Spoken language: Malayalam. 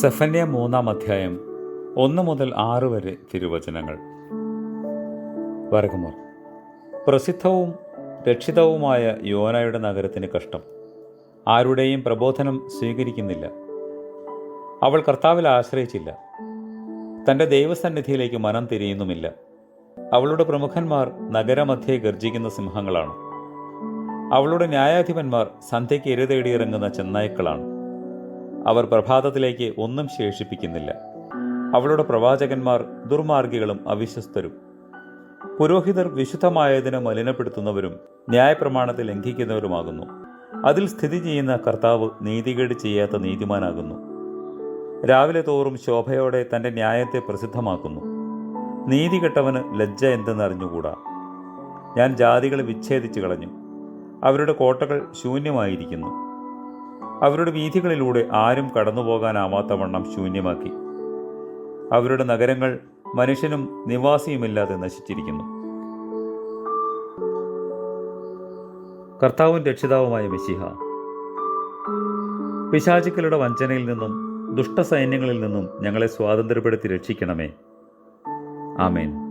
സെഫന്യ മൂന്നാം അധ്യായം ഒന്ന് മുതൽ ആറ് വരെ തിരുവചനങ്ങൾ. വരകുമർ പ്രസിദ്ധവും രക്ഷിതവുമായ യോനയുടെ നഗരത്തിന് കഷ്ടം. ആരുടെയും പ്രബോധനം സ്വീകരിക്കുന്നില്ല. അവൾ കർത്താവിൽ ആശ്രയിച്ചില്ല. തന്റെ ദൈവസന്നിധിയിലേക്ക് മനം തിരിയുന്നുമില്ല. അവളുടെ പ്രമുഖന്മാർ നഗരമധ്യേ ഗർജിക്കുന്ന സിംഹങ്ങളാണ്. അവളുടെ ന്യായാധിപന്മാർ സന്ധ്യയ്ക്ക് എരുതേടിയിറങ്ങുന്ന ചെന്നായ്ക്കളാണ്. അവർ പ്രഭാതത്തിലേക്ക് ഒന്നും ശേഷിപ്പിക്കുന്നില്ല. അവളുടെ പ്രവാചകന്മാർ ദുർമാർഗികളും അവിശ്വസ്തരും. പുരോഹിതർ വിശുദ്ധമായതിനെ മലിനപ്പെടുത്തുന്നവരും ന്യായപ്രമാണത്തെ ലംഘിക്കുന്നവരുമാകുന്നു. അതിൽ സ്ഥിതി ചെയ്യുന്ന കർത്താവ് നീതികേട് ചെയ്യാത്ത നീതിമാനാകുന്നു. രാവിലെ തോറും ശോഭയോടെ തന്റെ ന്യായത്തെ പ്രസിദ്ധമാക്കുന്നു. നീതി കെട്ടവന് ലജ്ജ എന്തെന്നറിഞ്ഞുകൂടാ ഞാൻ ജാതികളെ വിച്ഛേദിച്ചു കളഞ്ഞു അവരുടെ കോട്ടകൾ ശൂന്യമായിരിക്കുന്നു. അവരുടെ വീഥികളിലൂടെ ആരും കടന്നുപോകാനാവാത്തവണ്ണം ശൂന്യമാക്കി. അവരുടെ നഗരങ്ങൾ മനുഷ്യനും നിവാസിയുമില്ലാതെ നശിച്ചിരിക്കുന്നു. കർത്താവും രക്ഷിതാവുമായ മെസ്സിഹ. പിശാചുക്കളുടെ വഞ്ചനയിൽ നിന്നും ദുഷ്ടസൈന്യങ്ങളിൽ നിന്നും ഞങ്ങളെ സ്വാതന്ത്ര്യപ്പെടുത്തി രക്ഷിക്കണമേ. ആമേൻ.